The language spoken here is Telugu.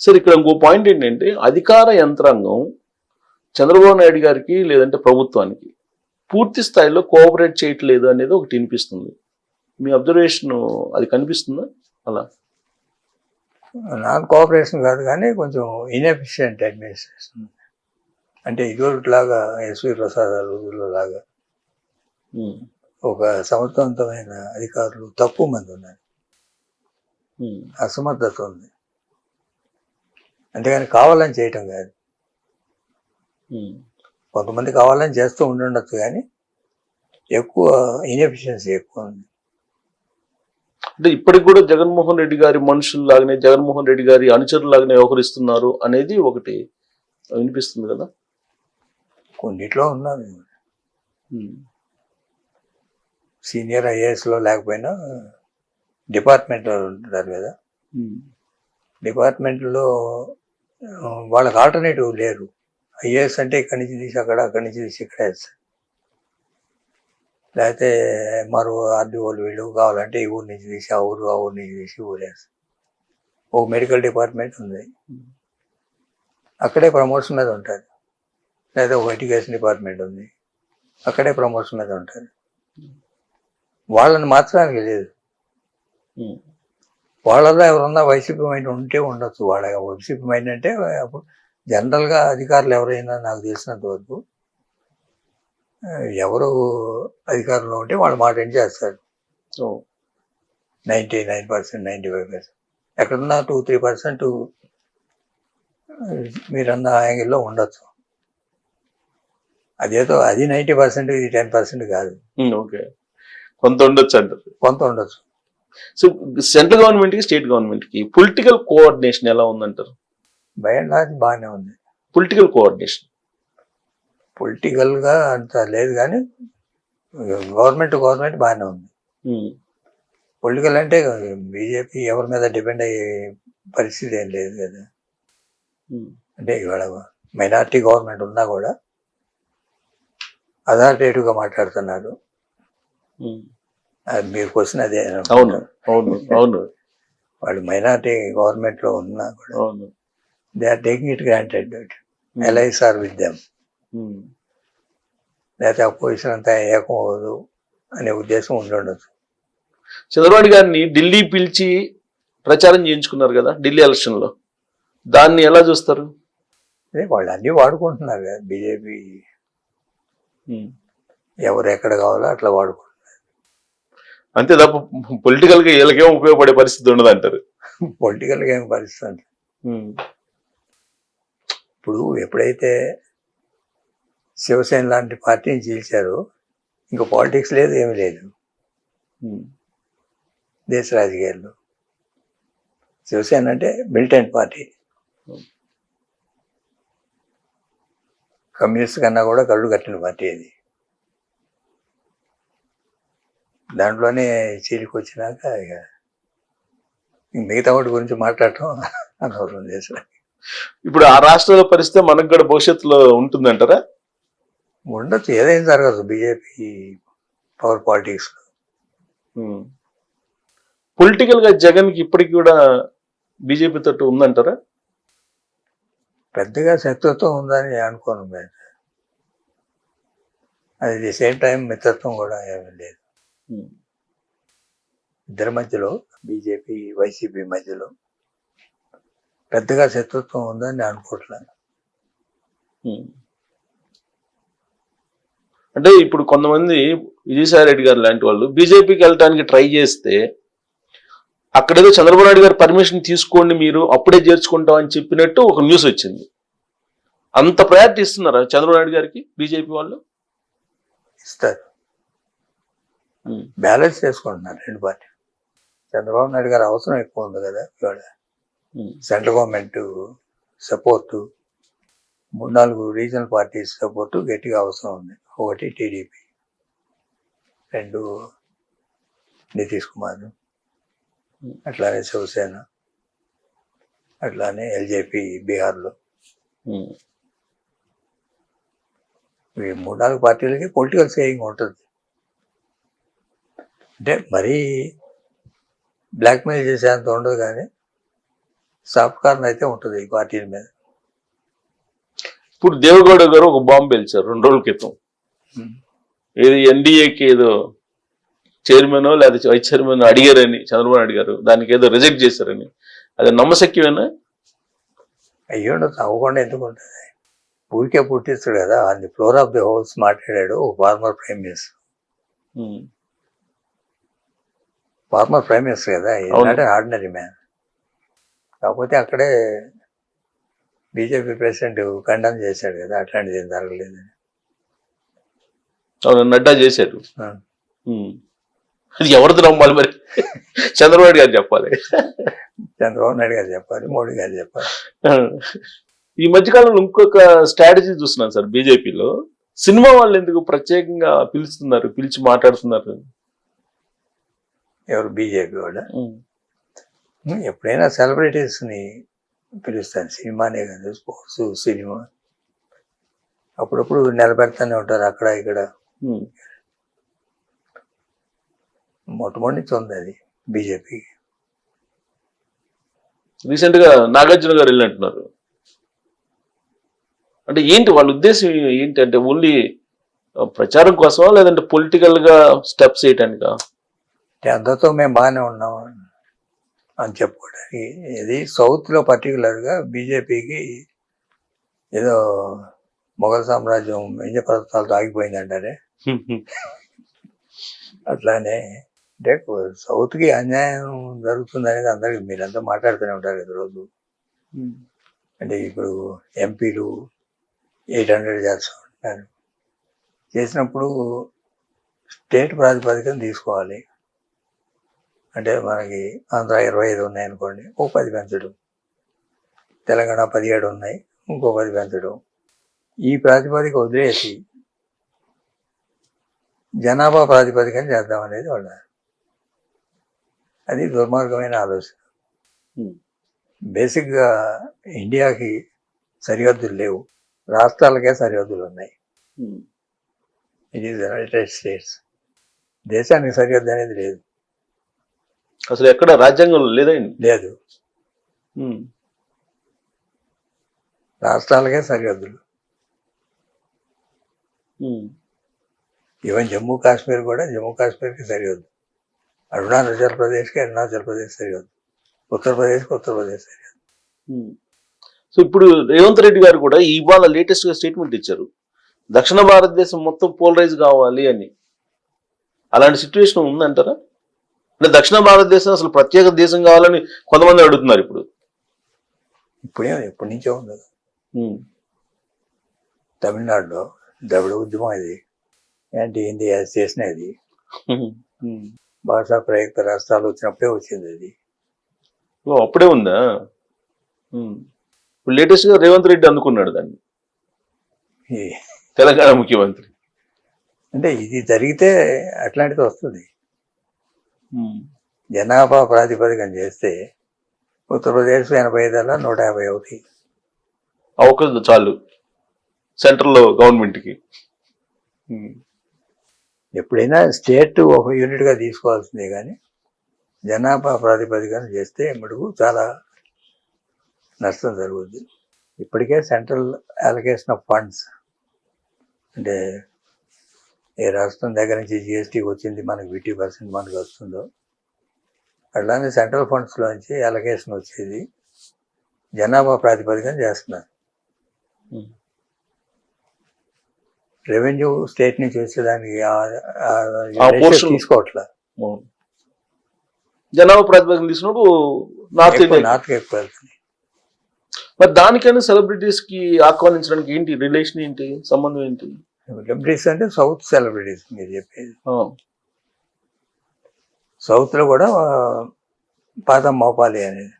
సరే ఇక్కడ ఇంకో పాయింట్ ఏంటంటే అధికార యంత్రాంగం చంద్రబాబు నాయుడు గారికి లేదంటే ప్రభుత్వానికి పూర్తి స్థాయిలో కోఆపరేట్ చేయట్లేదు అనేది ఒకటి వినిపిస్తుంది. మీ అబ్జర్వేషన్ అది కనిపిస్తుందా? అలా. నాన్ కోఆపరేషన్ కాదు కానీ కొంచెం ఇన్ఎఫిషియంట్ అడ్మినిస్ట్రేషన్ అంటే ఇదివరకులాగా ఎస్వి ప్రసాద్ రోజుల్లో లాగా ఉమ్, ఒక సమర్థవంతమైన అధికారులు తక్కువ మంది ఉన్నారు. ఉమ్, అసమర్థత ఉంది. అంతేగాని కావాలని చేయటం కాదు. కొంతమంది కావాలని చేస్తూ ఉండుండొచ్చు కానీ ఎక్కువ ఇన్ఎఫిషియన్సీ ఎక్కువ ఉంది. అంటే ఇప్పటికి కూడా జగన్మోహన్ రెడ్డి గారి మనుషులు లాగానే జగన్మోహన్ రెడ్డి గారి అనుచరులు లాగానే వ్యవహరిస్తున్నారు అనేది ఒకటి వినిపిస్తుంది కదా? కొన్నిట్లో ఉన్నారు ఉమ్, సీనియర్ ఐఏఎస్లో లేకపోయినా డిపార్ట్మెంట్లో ఉంటారు కదా. డిపార్ట్మెంట్లో వాళ్ళకి ఆల్టర్నేటివ్ లేరు. ఐఏఎస్ అంటే ఇక్కడి నుంచి తీసి అక్కడ అక్కడి నుంచి తీసి ఇక్కడ వేస్తారు. లేకపోతే మరో ఆర్డీఓలు వీళ్ళు కావాలంటే ఈ ఊరు నుంచి తీసి ఆ ఊరు ఆ ఊరు నుంచి తీసి ఊరేస్తారు. ఒక మెడికల్ డిపార్ట్మెంట్ ఉంది. అక్కడే ప్రమోషన్ మీద ఉంటుంది లేదా ఒక ఎడ్యుకేషన్ డిపార్ట్మెంట్ ఉంది. అక్కడే ప్రమోషన్ మీద ఉంటుంది వాళ్ళని మాత్రానికి లేదు. వాళ్ళలో ఎవరన్నా వైసీపీ మైండ్ ఉంటే ఉండొచ్చు. వాళ్ళ వైసీపీ మైండ్ అంటే అప్పుడు జనరల్గా అధికారులు ఎవరైనా నాకు తెలిసినంత వరకు ఎవరు అధికారంలో ఉంటే వాళ్ళ మాట ఏం చేస్తారు? ఓ, ninety nine percent ninety five percent. ఎక్కడన్నా టూ త్రీ పర్సెంట్ మీరన్న యాంగిల్లో ఉండొచ్చు. అదేదో అది నైంటీ పర్సెంట్ ఇది టెన్ పర్సెంట్ కాదు. ఓకే. కొంత ఉండొచ్చు అంటారు. కొంత ఉండొచ్చు. సో సెంట్రల్ గవర్నమెంట్కి స్టేట్ గవర్నమెంట్కి పొలిటికల్ కోఆర్డినేషన్ ఎలా ఉందంటారు? బై అండ్ లార్జ్ బాగానే ఉంది పొలిటికల్ కోఆర్డినేషన్ పొలిటికల్గా అంత లేదు కానీ గవర్నమెంట్ గవర్నమెంట్ బాగానే ఉంది. పొలిటికల్ అంటే బీజేపీ ఎవరి మీద డిపెండ్ అయ్యే పరిస్థితి ఏం లేదు కదా. అంటే ఇవాళ మైనార్టీ గవర్నమెంట్ ఉన్నా కూడా అథారిటేటివ్గా మాట్లాడుతున్నారు. అది మీరు క్వశ్చన్ అదే అవును అవును అవును. వాళ్ళు మైనార్టీ గవర్నమెంట్లో ఉన్నా కూడా అవును. They are taking it granted. Allies are with them లేకపోతే అపోజిషన్ అంతా ఏకం అవ్వదు అనే ఉద్దేశం ఉండుండొచ్చు. చంద్రబాబు గారిని ఢిల్లీ పిలిచి ప్రచారం చేయించుకున్నారు కదా ఢిల్లీ ఎలక్షన్లో దాన్ని ఎలా చూస్తారు? వాళ్ళు అన్నీ వాడుకుంటున్నారు కదా బీజేపీ. ఉమ్. ఎవరు ఎక్కడ కావాలో అట్లా వాడుకుంటున్నారు. అంతే తప్ప పొలిటికల్గా వీళ్ళకేం ఉపయోగపడే పరిస్థితి ఉండదు అంటారు. పొలిటికల్గా ఏం పరిస్థితి అంటే ఇప్పుడు ఎప్పుడైతే శివసేన లాంటి పార్టీని చీల్చారో ఇంకా పాలిటిక్స్ లేదు ఏమీ లేదు. దేశ రాజకీయాల్లో. శివసేన అంటే మిలిటెంట్ పార్టీ కమ్యూనిస్ట్ కన్నా కూడా కళ్ళు కట్టిన పార్టీ అది. దాంట్లోనే చీలికి వచ్చినాక ఇక మిగతా వాటి గురించి మాట్లాడటం అనవసరం దేశం ఇప్పుడు ఆ రాష్ట్రాల పరిస్థితి మనకు కూడా భవిష్యత్తులో ఉంటుందంటారా? ఉండొచ్చు. ఏదైనా జరగదు బీజేపీ పవర్ పాలిటిక్స్ పొలిటికల్గా జగన్కి ఇప్పటికి కూడా బీజేపీ తోటి ఉందంటారా? పెద్దగా శత్రుత్వం ఉందని అనుకోను అది ది సేమ్ టైం మిత్రత్వం కూడా ఏమీ లేదు. ఇద్దరి మధ్యలో బీజేపీ వైసీపీ మధ్యలో పెద్దగా శత్రుత్వం ఉందని నేను అనుకోవట్లేదు. అంటే ఇప్పుడు కొంతమంది విజయసాయి రెడ్డి గారు లాంటి వాళ్ళు బీజేపీకి వెళ్ళడానికి ట్రై చేస్తే అక్కడేదో చంద్రబాబు నాయుడు గారు పర్మిషన్ తీసుకోండి మీరు అప్పుడే చేర్చుకుంటాం అని చెప్పినట్టు ఒక న్యూస్ వచ్చింది అంత ప్రయారిటీ ఇస్తున్నారా చంద్రబాబు నాయుడు గారికి బీజేపీ వాళ్ళు ఇస్తారు. బ్యాలెన్స్ చేసుకుంటున్నారు రెండు పార్టీ చంద్రబాబు నాయుడు గారు అవసరం ఎక్కువ ఉంది కదా ఇవాళ. సెంట్రల్ గవర్నమెంట్ సపోర్టు మూడు నాలుగు రీజనల్ పార్టీస్ సపోర్టు గట్టిగా అవసరం ఉంది. ఒకటి టీడీపీ రెండు నితీష్ కుమార్ అట్లానే శివసేన అట్లానే ఎల్జేపీ బీహార్లో. ఈ మూడు నాలుగు పార్టీలకి పొలిటికల్ సేయింగ్ ఉంటుంది. అంటే మరీ బ్లాక్మెయిల్ చేసేంత ఉండదు కానీ కార్నర్ అయితే ఉంటుంది ఈ పార్టీల మీద. ఇప్పుడు దేవగౌడ గారు ఒక బాంబు పేల్చారు రెండు రోజుల క్రితం. ఏది ఎన్డీఏకి ఏదో చైర్మన్ లేదా వైస్ చైర్మన్ అడిగారని చంద్రబాబు నాయుడు గారు. దానికి ఏదో రిజెక్ట్ చేశారని. అది నమ్మశక్యమేనా? అయ్యో అవ్వకుండా ఎందుకు ఉంటుంది ఊరికే పుట్టిస్తాడు కదా. On the floor of the house మాట్లాడాడు former prime minister. Former prime minister కదా. Not ordinary man. కాకపోతే అక్కడే బీజేపీ ప్రెసిడెంట్ కండమ్ చేశాడు కదా అట్లాంటిది ఏం జరగలేదు అవును నడ్డా చేశాడు. అది ఎవరిది నమ్మాలి మరి? చంద్రబాబు గారు చెప్పాలి. చంద్రబాబు నాయుడు గారు చెప్పాలి మోడీ గారు చెప్పాలి. ఈ మధ్యకాలంలో ఇంకొక స్ట్రాటజీ చూస్తున్నాను సార్ బీజేపీలో. సినిమా వాళ్ళు ఎందుకు ప్రత్యేకంగా పిలుస్తున్నారు పిలిచి మాట్లాడుతున్నారు? ఎవరు బీజేపీ కూడా ఉమ్. ఎప్పుడైనా సెలబ్రిటీస్ని పిలుస్తాను. సినిమానే కాదు స్పోర్ట్స్ సినిమా. అప్పుడప్పుడు నిలబెడతానే ఉంటారు అక్కడ ఇక్కడ. మొట్టమొదటి నుంచి ఉంది అది బీజేపీకి. రీసెంట్గా నాగార్జున గారు వెళ్ళినట్టున్నారు. అంటే ఏంటి వాళ్ళ ఉద్దేశం ఏంటి? అంటే ఓన్లీ ప్రచారం కోసమా లేదంటే పొలిటికల్గా స్టెప్స్ వేయటానికా? అంటే అందరితో మేము బాగానే ఉన్నాం అని చెప్పుకోవడానికి ఇది సౌత్లో పర్టికులర్గా బీజేపీకి ఏదో మొఘల్ సామ్రాజ్యం ఇంజ పదార్థాలతో ఆగిపోయిందంటారే అట్లానే అంటే సౌత్కి అన్యాయం జరుగుతుంది అనేది అందరికి మీరంతా మాట్లాడుతూనే ఉంటారు కదా రోజు. అంటే ఇప్పుడు ఎంపీలు ఎయిట్ హండ్రెడ్ చేస్తూ ఉంటారు చేసినప్పుడు స్టేట్ ప్రాతిపదికన తీసుకోవాలి. అంటే మనకి ఆంధ్ర ఇరవై ఐదు ఉన్నాయి అనుకోండి ఓ పది పెంచడం. తెలంగాణ పదిహేడు ఉన్నాయి ఇంకో పది పెంచడం. ఈ ప్రాతిపదిక వదిలేసి జనాభా ప్రాతిపదికన చేద్దాం అనేది వాళ్ళ అది దుర్మార్గమైన ఆలోచన. బేసిక్గా ఇండియాకి సరిహద్దులు లేవు రాష్ట్రాలకే సరిహద్దులు ఉన్నాయి. ఇట్ ఈస్ యునైటెడ్ స్టేట్స్ దేశానికి సరిహద్దు అనేది లేదు. అసలు ఎక్కడ రాజ్యాంగంలో లేదండి. లేదు. రాష్ట్రాలకే సరిహద్దులు. ఈవెన్ జమ్మూ కాశ్మీర్ కూడా జమ్మూ కాశ్మీర్కి సరిహద్దు. అరుణాచల్ ప్రదేశ్కి అరుణాచల్ ప్రదేశ్ సరిహద్దు. ఉత్తరప్రదేశ్కి ఉత్తరప్రదేశ్ సరిహద్దు. సో ఇప్పుడు రేవంత్ రెడ్డి గారు కూడా ఇవాళ లేటెస్ట్గా స్టేట్మెంట్ ఇచ్చారు. దక్షిణ భారతదేశం మొత్తం పోలరైజ్ కావాలి అని. అలాంటి సిచ్యువేషన్ ఉందంటారా? అంటే దక్షిణ భారతదేశం అసలు ప్రత్యేక దేశం కావాలని కొంతమంది అడుగుతున్నారు ఇప్పుడు. ఇప్పుడే ఎప్పటి నుంచో ఉంది. తమిళనాడులో ద్రవిడ ఉద్యమం ఇది యాంటీ ఇండియా చేసినది. భాషా ప్రయుక్త రాష్ట్రాలు వచ్చినప్పుడే వచ్చింది అది. ఓ, అప్పుడే ఉందా? లేటెస్ట్గా రేవంత్ రెడ్డి అందుకున్నాడు దాన్ని. తెలంగాణ ముఖ్యమంత్రి. అంటే ఇది జరిగితే అట్లాంటిది వస్తుంది. జనాభా ప్రాతిపదికన చేస్తే ఉత్తరప్రదేశ్ ఎనభై ఐదు అలా నూట యాభై అవుతాయి ఆ ఒక్క చాలు. సెంట్రల్ గవర్నమెంట్కి ఉమ్. ఎప్పుడైనా స్టేట్ ఒక యూనిట్గా తీసుకోవాల్సిందే కానీ జనాభా ప్రాతిపదికన చేస్తే మటుకు చాలా నష్టం జరుగుద్ది. ఇప్పటికే సెంట్రల్ అలొకేషన్ ఆఫ్ ఫండ్స్ అంటే ఏ రాష్ట్రం దగ్గర నుంచి జిఎస్టీ వచ్చింది మనకి ఫిఫ్టీ పర్సెంట్ మనకి వస్తుందో. అట్లానే సెంట్రల్ ఫండ్స్లోంచి అలొకేషన్ వచ్చేది. జనాభా ప్రాతిపదికన చేస్తున్నారు. రెవెన్యూ స్టేట్ నుంచి వచ్చేదానికి తీసుకోవట్లే. జనాభా ప్రాతిపదికన తీసుకున్నప్పుడు నార్త్ నార్త్ ఎక్కువ వెళ్తుంది. మరి దానికైనా సెలబ్రిటీస్కి ఆహ్వానించడానికి ఏంటి రిలేషన్ ఏంటి సంబంధం ఏంటి? సెలబ్రిటీస్ అంటే సౌత్ సెలబ్రిటీస్ మీరు చెప్పేది. ఆ, సౌత్లో కూడా పాదం మోపాలి అనేది.